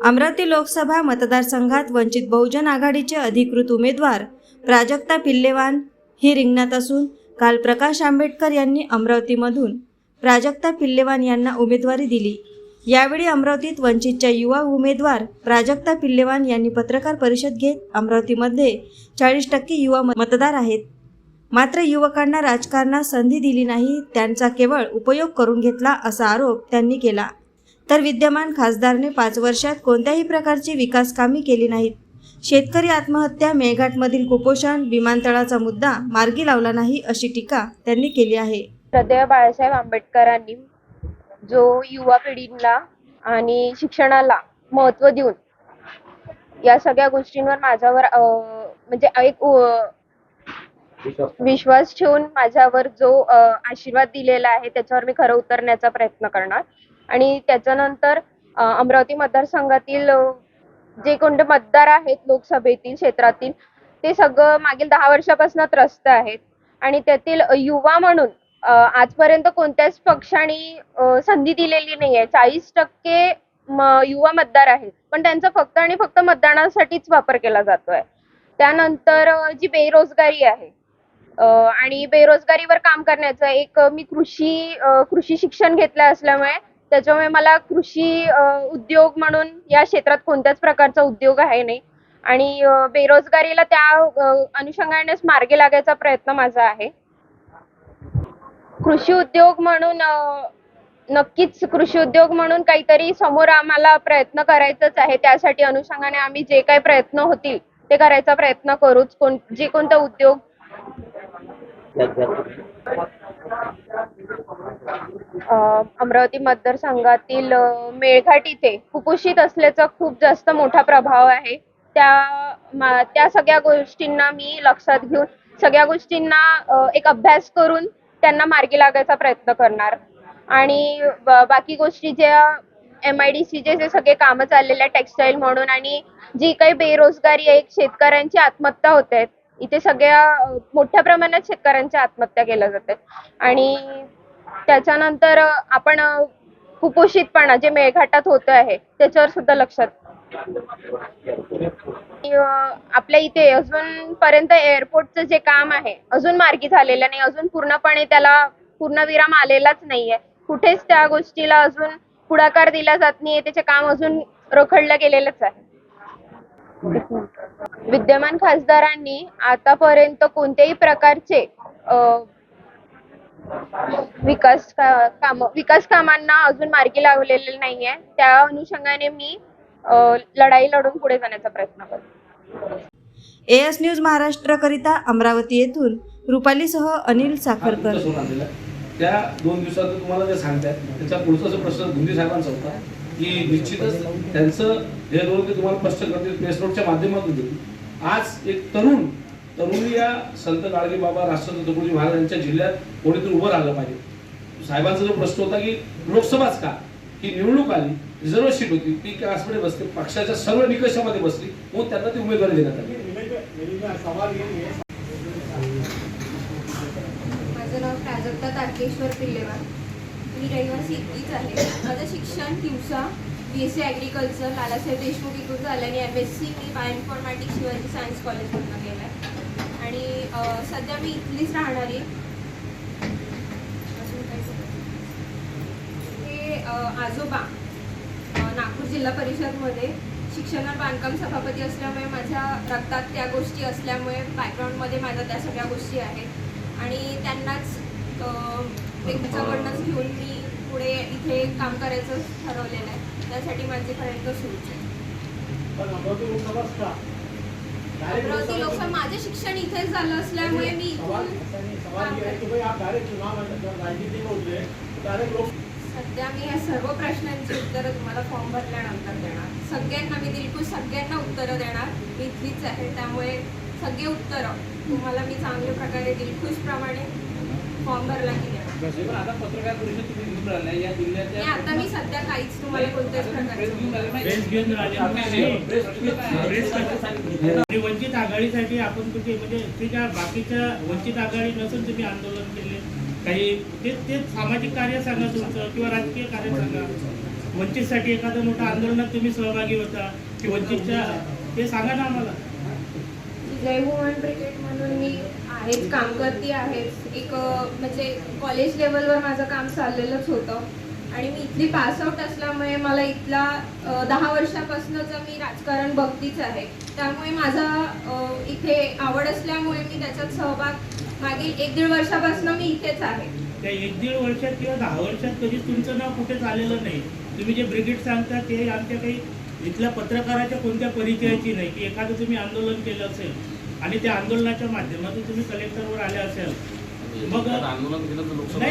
अमरावती लोकसभा मतदारसंघात वंचित बहुजन आघाडीचे अधिकृत उमेदवार प्राजक्ता पिल्लेवान ही रिंगणात असून काल प्रकाश आंबेडकर यांनी अमरावतीमधून प्राजक्ता पिल्लेवान यांना उमेदवारी दिली. यावेळी अमरावतीत वंचितच्या युवा उमेदवार प्राजक्ता पिल्लेवान यांनी पत्रकार परिषद घेत अमरावतीमध्ये चाळीस टक्के युवा मतदार आहेत. मात्र युवकांना राजकारणात संधी दिली नाही त्यांचा केवळ उपयोग करून घेतला असा आरोप त्यांनी केला. तर विद्यमान खासदारने पाच वर्षात कोणत्याही प्रकारची विकास कामे केली नाहीत. शेतकरी आत्महत्या मेळघाटमधील कुपोषण विमानतळाचा मुद्दा मार्गी लावला नाही अशी टीका त्यांनी केली आहे. श्रद्धेय बाळासाहेब आंबेडकरांनी जो युवा पिढीला आणि शिक्षणाला महत्त्व देऊन या सगळ्या गोष्टींवर माझ्यावर म्हणजे एक विश्वास ठेवून माझ्यावर जो आशीर्वाद दिलेला आहे त्याच्यावर मी खरं उतरण्याचा प्रयत्न करणार. आणि त्याच्यानंतर अमरावती मतदारसंघातील जे कोणते मतदार आहेत लोकसभेतील क्षेत्रातील ते सगळं मागील दहा वर्षापासून त्रस्त आहेत. आणि त्यातील युवा म्हणून आजपर्यंत कोणत्याच पक्षाने संधी दिलेली नाही आहे चाळीस टक्के युवा मतदार आहेत. पण त्यांचा फक्त आणि फक्त मतदानासाठीच वापर केला जातोय. त्यानंतर जी बेरोजगारी आहे आणि बेरोजगारीवर काम करण्याचं एक मी कृषी कृषी शिक्षण घेतलं असल्यामुळे त्याच्यामुळे मला कृषी उद्योग म्हणून या क्षेत्रात कोणत्याच प्रकारचा उद्योग आहे नाही. आणि बेरोजगारीला त्या अनुषंगानेच मार्गे लागायचा प्रयत्न माझा आहे. कृषी उद्योग म्हणून नक्कीच कृषी उद्योग म्हणून काहीतरी समोर आम्हाला प्रयत्न करायचंच आहे. त्यासाठी अनुषंगाने आम्ही जे काही प्रयत्न होतील ते करायचा प्रयत्न करूच. कोण जे कोणता उद्योग अमरावती मतदारसंघातील संघातील मेळघाट इथे कुपोषित असल्याचा खूप जास्त मोठा प्रभाव आहे. त्या त्या सगळ्या गोष्टींना मी लक्षात घेऊन सगळ्या गोष्टींना एक अभ्यास करून त्यांना मार्गी लागायचा प्रयत्न करणार. आणि बाकी गोष्टी ज्या एम आय डी सीचे जे सगळे कामं चाललेले आहेत टेक्सटाईल म्हणून आणि जी काही बेरोजगारी आहे शेतकऱ्यांची आत्महत्या होत आहेत. इथे सगळ्या मोठ्या प्रमाणात शेतकऱ्यांच्या आत्महत्या केल्या जातात आणि त्याच्यानंतर आपण कुपोषितपणा जे मेळघाटात होत आहे त्याच्यावर सुद्धा लक्षात आपल्या इथे अजूनपर्यंत एअरपोर्टचं जे काम आहे अजून मार्गी झालेलं नाही अजून पूर्णपणे त्याला पूर्णविराम आलेलाच नाहीये. कुठेच त्या गोष्टीला अजून पुढाकार दिला जात नाहीये त्याचे काम अजून रखडलं गेलेलंच आहे. विद्यमान खासदारांनी आतापर्यंत कोणत्याही प्रकारचे विकास का- काम विकास कामांना अजून मार्गी लावलेले नाहीये. त्या अनुषंगाने मी लढाई लढून पुढे जाण्याचा प्रयत्न करते. एएस न्यूज महाराष्ट्रकरिता अमरावती येथून रुपालीसह अनिल साखरकर. हा. त्या दोन दिवसात तुम्हाला जे सांगतायत त्याच्या पुढचा जो प्रश्न धुंदी साहेबांचा होता की निश्चितच त्यांचं हे रोल ते तुम्हाला स्पष्ट करतील प्रेस नोटच्या माध्यमातून देतील. आज एक तरुण तरुणी या संत गाडगे बाबा राष्ट्रसंत तुकडोजी महाराज यांच्या जिल्ह्यात कोणीतरी उभं राहिलं पाहिजे. साहेबांचा जो प्रश्न होता की लोकसभाच का? ही निवडणूक आली रिझर्व सीट होती ती कासमध्ये बसते पक्षाच्या सर्व निकषामध्ये बसली म्हणून त्यांना ती उमेदवारी देण्यात आली. माझं नाव प्राजक्ता तारकेश्वर पिल्लेवार. मी रहिवासी इथलीच आहे. माझं शिक्षण दिवसा B S C agriculture Lalasaheb Deshmukh इथून झालं आणि एम एस सी मी बायोइन्फॉर्मॅटिक्स शिवाजी सायन्स कॉलेजमधून केलं आहे आणि सध्या मी इथलीच राहणार आहे. हे आजोबा नागपूर जिल्हा परिषदमध्ये शिक्षण बांधकाम सभापती असल्यामुळे माझ्या रक्तात त्या गोष्टी असल्यामुळे बॅकग्राऊंडमध्ये माझ्या त्या सगळ्या गोष्टी आहेत. आणि त्यांनाच त्यांच्याकडनंच घेऊन मी पुढे इथे काम करायचं ठरवलेलं आहे. त्यासाठी माझे प्रयत्न सुरूच आहे. अमरावती लोकसभा माझे शिक्षण इथेच झालं असल्यामुळे मी. सध्या मी या सर्व प्रश्नांची उत्तरं तुम्हाला फॉर्म भरल्यानंतर देणार सगळ्यांना मी दिलखुश सगळ्यांना उत्तरं देणार मी इथलीच आहे त्यामुळे सगळे उत्तरं तुम्हाला मी चांगल्या प्रकारे दिलखुशप्रमाणे फॉर्म भरला पण आता मी सध्या काहीच तुम्हाला कोणत्याच प्रकारचं वंचित आघाडीसाठी आपण कुठे म्हणजे ते ज्या बाकीच्या वंचित आघाडी नसून तुम्ही आंदोलन केले काही ते ते सामाजिक कार्य सांगा तुमचं किंवा राजकीय कार्य सांगा. वंचितसाठी एखादं मोठं आंदोलनात तुम्ही सहभागी होता की वंचितच्या ते सांगा ना आम्हाला. जय म्हणून मी आहेत काम करते आहेत. एक म्हणजे कॉलेज लेवलवर माझं काम चाललेलंच होतं. आणि मी इथली पासआउट असल्यामुळे मला इथला दहा वर्षापासूनच मी राजकारण बघतीच आहे. त्यामुळे माझा इथे आवड असल्यामुळे मी त्याच्यात सहभाग मागील एक दीड वर्षापासून मी इथेच आहे. त्या एक दीड वर्षात किंवा दहा वर्षात कधीच तुमचं नाव कुठेच आलेलं नाही. तुम्ही जे ब्रिगेड सांगता ते आमच्या काही इथल्या पत्रकाराच्या कोणत्या परिचयाची नाही की एखादं तुम्ही आंदोलन केलं असेल आणि त्या आंदोलनाच्या माध्यमातून तुम्ही कलेक्टरवर आले असेल मग आंदोलन केलं तर लोकसभा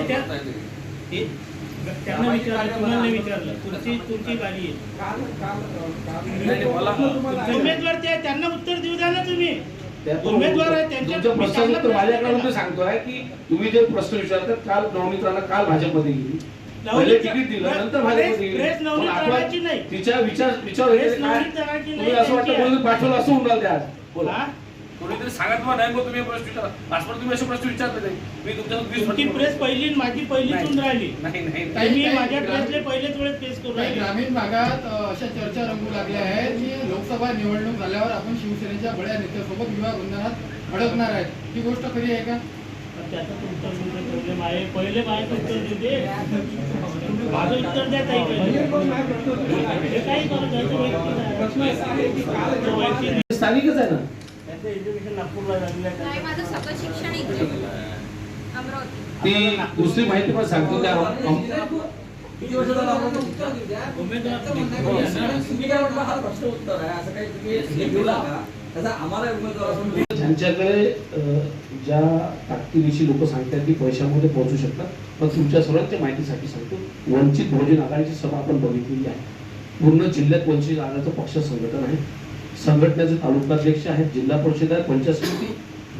त्यांना विचारलं तुम्हाला विचारलं. तुमची तुमची बारी आहे. उमेदवार ते त्यांना उत्तर देऊ द्या ना तुम्ही. उमेदवार आहे त्यांच्या तुमच्या प्रश्नाचं उत्तर माझ्याकडून ते सांगतोय की तुम्ही जे प्रश्न विचारतात काल काल भाजपमध्ये गेली. तिच्या विचार विचार असं वाटतं पाठवलं असं होऊन राहिलं ते आज. बोला? कोणीतरी सांगत मग नाही मग तुम्ही प्रश्न विचारा. आजपर्यंत तुम्ही असे प्रश्न विचारले नाही. मी तुमच्या तुमची प्रेस पहिली आणि माझी पहिलीतून राहिली. नाही नाही. मी माझ्या प्रेसले पहिलेच वेळेस पेश करू राहिले. ग्रामीण भागात अशा चर्चा रंगू लागल्या आहेत. की लोकसभा निवडणूक झाल्यावर आपण शिवसेनेच्या बड्या नेत्यासोबत विवाह बंधनात अडकणार आहेत. ही गोष्ट खरी आहे का? तर त्याचं उत्तर तुमचा प्रॉब्लेम आहे. पहिले बाहेर उत्तर देऊ दे माझं उत्तर द्या काही करू द्या, तो वैयक्तिक आहे. स्थानिकच आहे ना? त्यांचं एज्युकेशन नागपूरला झालेलं आहे. नाही माझं सगळं शिक्षण इथे. अमरावती. ती दुसरी माहिती पण सांगतो त्या ज्यांच्याकडे अ, ज्या ताकदीनिशी लोक सांगतात की पैशामध्ये पोहोचू शकतात पण तुमच्या सर्वांच्या माहितीसाठी सांगतो वंचित बहुजन आघाडीची सभा आपण बघितलेली आहे. पूर्ण जिल्ह्यात वंचित आघाडीचं पक्ष संघटन आहे. संघटनेचे तालुकाध्यक्ष आहेत जिल्हा परिषद आहे पंचायत समिती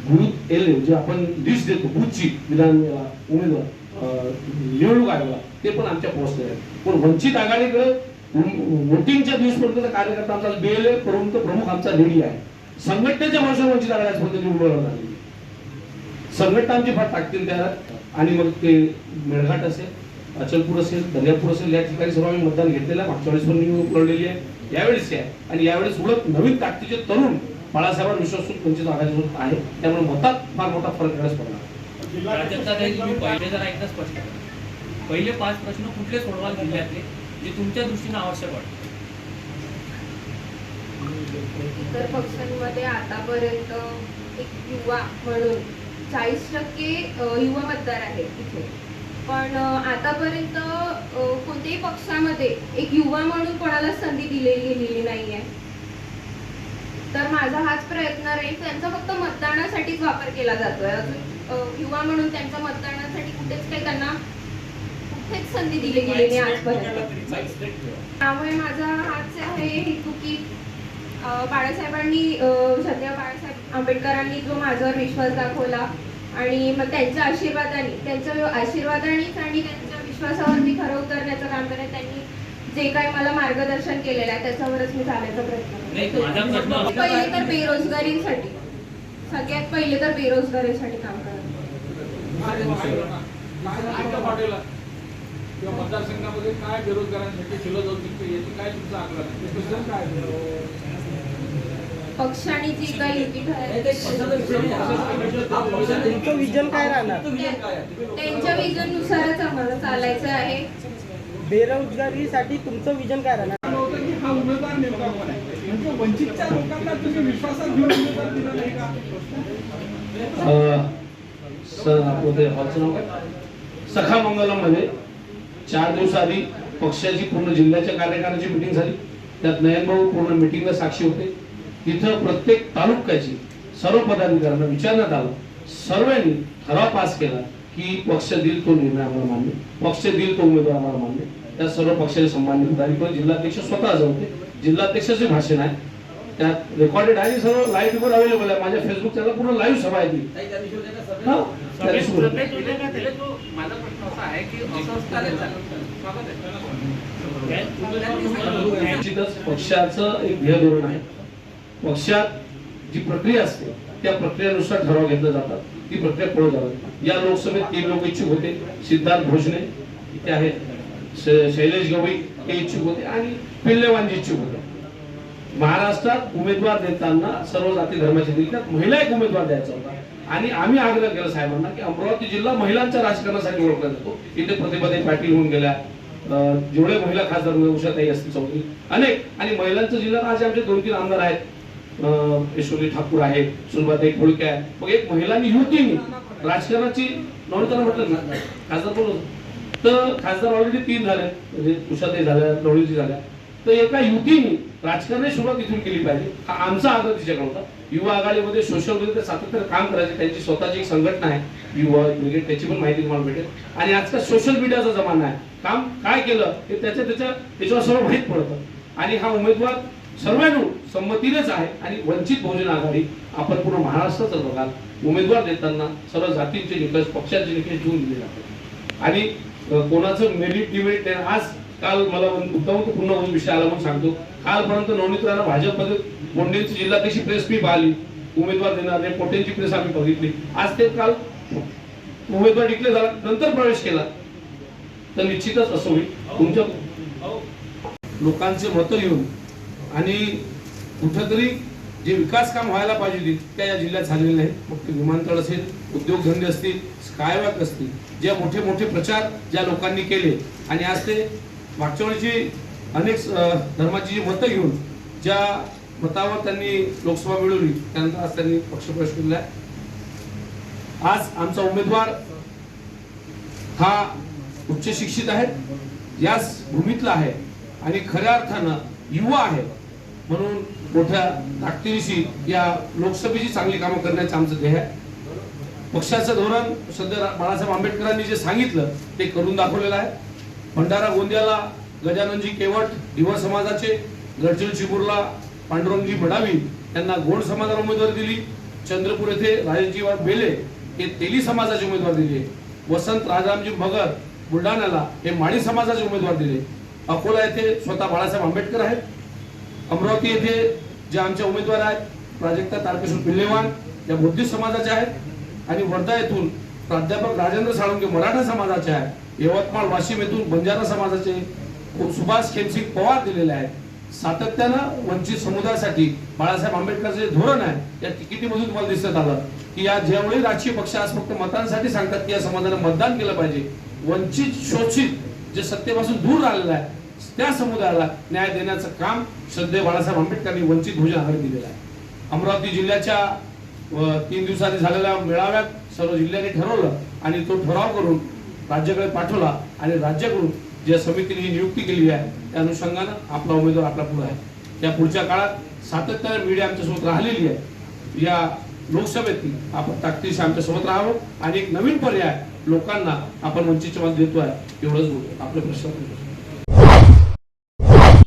बूथ एल जे आपण लिस्ट देतो बूथची विधान उमेदवार निवडणूक आयोगाला ते पण आमच्या पोहोचले आहेत. पण वंचित आघाडीकडे वोटिंगच्या दिवसपर्यंत कार्यकर्ता आमचा बेल प्रमुख प्रमुख आमचा लेडी आहे. संघटनेच्या भाषा वंचित आघाडीपर्यंत निवडून झाली संघटना आमची फार टाकतील त्यात आणि मग ते मेळघाट असेल अचलपूर असेल दर्यापूर असेल या ठिकाणी सर्व आम्ही मतदान घेतलेलं आहे. मागच्या वेळेस पण निवडणूक लढलेली आहे. यावेळेस आहे आणि यावेळेस उलट नवीन ताकदीचे तरुण बाळासाहेबांवर विश्वासून वंचित आघाडीसोबत आहे. त्यामुळे मतात फार मोठा फरक करायला तुम्ही पहिले जरा एकदा स्पष्ट करा. पहिले पाच प्रश्न कुठले सोडवाल जिल्ह्यातले जे तुमच्या दृष्टीने आवश्यक वाटतं? इतर पक्षांमध्ये आतापर्यंत एक युवा म्हणून चाळीस टक्के युवा मतदार आहेत इथे. पण आतापर्यंत कोणत्याही पक्षामध्ये एक युवा म्हणून कोणाला संधी दिलेली गेलेली नाहीये. तर माझा हाच प्रयत्न राहील. त्यांचा फक्त मतदानासाठीच वापर केला जातोय. अजून युवा म्हणून त्यांच्या मतदानासाठी कुठेच काही त्यांना कुठेच संधी दिली गेली आजपर्यंत. त्यामुळे माझा हाच आहे हेतू की बाळासाहेबांनी सध्या बाळासाहेब आंबेडकरांनी जो माझ्यावर विश्वास दाखवला आणि मग त्यांच्या आशीर्वादाने त्यांच्या आशीर्वादानेच आणि त्यांच्या विश्वासावरती खरं उतरण्याचं काम करत त्यांनी जे काही मला मार्गदर्शन केलेलं आहे त्याच्यावरच मी चालण्याचा प्रयत्न पहिले तर बेरोजगारीसाठी. सगळ्यात पहिले तर बेरोजगारीसाठी काम करत. आमच्या पाठवला किंवा मतदारसंघामध्ये काय बेरोजगारांसाठी केलं जाऊ शकतं याची काय तुमचं आकलन आहे? पक्षाने जी काही युती ठरवली तुमचं विजन काय राहणार? त्यांच्या विजन नुसारच आम्हाला चालायचं आहे. बेरोजगारीसाठी तुमचं विजन काय राहणार? होतं की हा उमेदवार नेमका कोण आहे? म्हणजे वंचितच्या लोकांना तुम्ही विश्वासात घेऊन उमेदवार दिला नाही का? अ, सर आपलं सखा मंगलममध्ये चार दिवस आधी पक्षाची पूर्ण जिल्ह्याच्या कार्यकारिणीची मिटिंग झाली. त्यात नयनभाऊ पूर्ण मिटिंगला साक्षी होते. तिथं प्रत्येक तालुक्याची सर्व पदाधिकाऱ्यांना विचारण्यात आलं. सर्वांनी ठराव पास केला की पक्ष देईल तो निर्णय आम्हाला मान्य. पक्ष देईल तो उमेदवार आम्हाला मान्य. त्या सर्व पक्षाचे सन्मान्य पदाधिकारी जिल्हाध्यक्ष स्वतः होते जिल्हाध्यक्षाचे भाषण आहे. त्यात रेकॉर्डेड आहे सर्व लाईव्ह वर अवेलेबल आहे. माझ्या फेसबुक चॅनल पूर्ण लाईव्ह सभा आहे ती. हा, निश्चितच पक्षाचं एक ध्येय धोरण आहे. पक्षात जी प्रक्रिया असते त्या प्रक्रियेनुसार ठराव घेतले जातात. ती प्रक्रिया पुढे जातात. या लोकसभेत तीन लोक इच्छुक होते. सिद्धार्थ भोजने ते आहेत. शैलेश गवई हे इच्छुक होते आणि पिल्लेवांजी इच्छुक होते. महाराष्ट्रात उमेदवार देताना सर्व जाती धर्माचे दिले त्यात महिला एक उमेदवार द्यायचा होता. आणि आम्ही आग्रह केला साहेबांना की अमरावती जिल्हा महिलांच्या राजकारणासाठी ओळखला जातो. इथे प्रतिभाताई पाटील होऊन गेल्या. जेवढे महिला खासदार उषाताई असतील चौधरी अनेक. आणि महिलांचा जिल्हा आज आमचे दोन तीन आमदार आहेत. अं, यशोली ठाकूर आहे सुनबाताई खोळके आहेत. मग एक महिलांनी युवतींनी राजकारणाची नवनीताला म्हटलं ना खासदार कोण तर खासदार ऑलरेडी तीन झाले. म्हणजे उषाताई झाल्या नवनीती झाल्या. तर एका युतीने राजकारणाची सुरुवात इथून केली पाहिजे. हा आमचा आग्रह तिच्याकडे होता. युवा आघाडीमध्ये सोशल मीडिया सातत्याने काम करायचे. त्यांची स्वतःची एक संघटना आहे. युवा ब्रिगेड त्याची पण माहिती तुम्हाला भेटेल. आणि आजकाल सोशल मीडियाचा जमाना आहे. काम काय केलं हे त्याच्या त्याच्या त्याच्यावर सर्व माहीत पडतं. आणि हा उमेदवार सर्वांनो संमतीनेच आहे आणि वंचित बहुजन आघाडी आपण पूर्ण महाराष्ट्राचं बघाल. उमेदवार देताना सर्व जातींचे निकष पक्षाचे निकष घेऊन दिले जातात. आणि कोणाचं मेरिट डिमेरिट आज काल मला उत्तम पूर्ण विषय आला म्हणून सांगतो. कालपर्यंत नवनीत राणा भाजपमध्ये बोंडेंची जिल्हाध्यक्ष प्रेस मी पाहिली? उमेदवार देणार नाही पोटेंची प्रेस आम्ही बघितली. आज ते काल उमेदवार डिक्लेअर झाला नंतर प्रवेश केला. तर निश्चितच असं होईल. तुमच्या लोकांचे मतं घेऊन आणि कुठंतरी जे विकास काम व्हायला पाहिजे त्या या जिल्ह्यात झालेले नाही. मग ते विमानतळ असेल उद्योगधंदे असतील स्कायवॉक असतील जे मोठे मोठे प्रचार ज्या लोकांनी केले आणि आज ते मागच्या वेळीची अनेक धर्माची जी मतं घेऊन ज्या मतावर त्यांनी लोकसभा मिळवली त्यानंतर आज त्यांनी पक्षप्रवेश केलेला आहे. आज आमचा उमेदवार हा उच्च शिक्षित आहे याच भूमीतला आहे आणि खऱ्या अर्थानं युवा आहे. म्हणून मोठ्या ताकदीनिशी या लोकसभेची चांगली कामं करण्याचं आमचं ध्येय आहे. पक्षाचं धोरण सध्या बाळासाहेब आंबेडकरांनी जे सांगितलं ते करून दाखवलेलं आहे. भंडारा गोंदियाला गजाननजी केवट दिवा समाजाचे गडचिरोली चिमूरला पांडुरंगजी बडावी यांना गोंड समाजाला उमेदवारी दिली. चंद्रपूर येथे राजनजी बेले हे तेली समाजाचे उमेदवार दिले. वसंत राजारामजी भगत बुलढाण्याला हे माळी समाजाचे उमेदवार दिले. अकोला येथे स्वतः बाळासाहेब आंबेडकर आहेत. अमरावती येथे जे आमचे उमेदवार आहेत प्राजक्ता तारकेश्वर पिल्लेवान या बुद्धिस्ट समाजाचे आहेत आणि वर्धा येथून प्राध्यापक राजेंद्र साळुंके मराठा समाजाचे आहे यवतमाळ वाशिम येथून बंजारा समाजाचे सुभाष खेमसिंग पवार दिलेले आहेत. सातत्यानं वंचित समुदायासाठी बाळासाहेब आंबेडकरचं जे धोरण आहे या तिकिटीमधून तुम्हाला दिसत आलं की या ज्यावेळी राजकीय पक्ष आज फक्त मतांसाठी सांगतात की या समाजाने मतदान केलं पाहिजे वंचित शोषित जे सत्तेपासून दूर राहिलेलं आहे त्या समुदायाला न्याय देण्याचं काम श्रद्धे बाळासाहेब आंबेडकरांनी वंचित बहुजन आघाडी दिलेलं आहे. अमरावती जिल्ह्याच्या तीन दिवसांनी झालेल्या मेळाव्यात सर्व जिल्ह्यांनी ठरवलं आणि तो ठराव करून राज्याकडे पाठवला आणि राज्याकडून ज्या समितीने नियुक्ती केली आहे त्या अनुषंगानं आपला उमेदवार आपला पुढे आहे. त्या पुढच्या काळात सातत्याने मीडिया आमच्यासोबत राहिलेली आहे. या लोकसभेतील आपण ताकदीशी आमच्यासोबत राहावं आणि एक नवीन पर्याय लोकांना आपण वंचितच्या देतो आहे एवढंच बोलतो आपले प्रश्न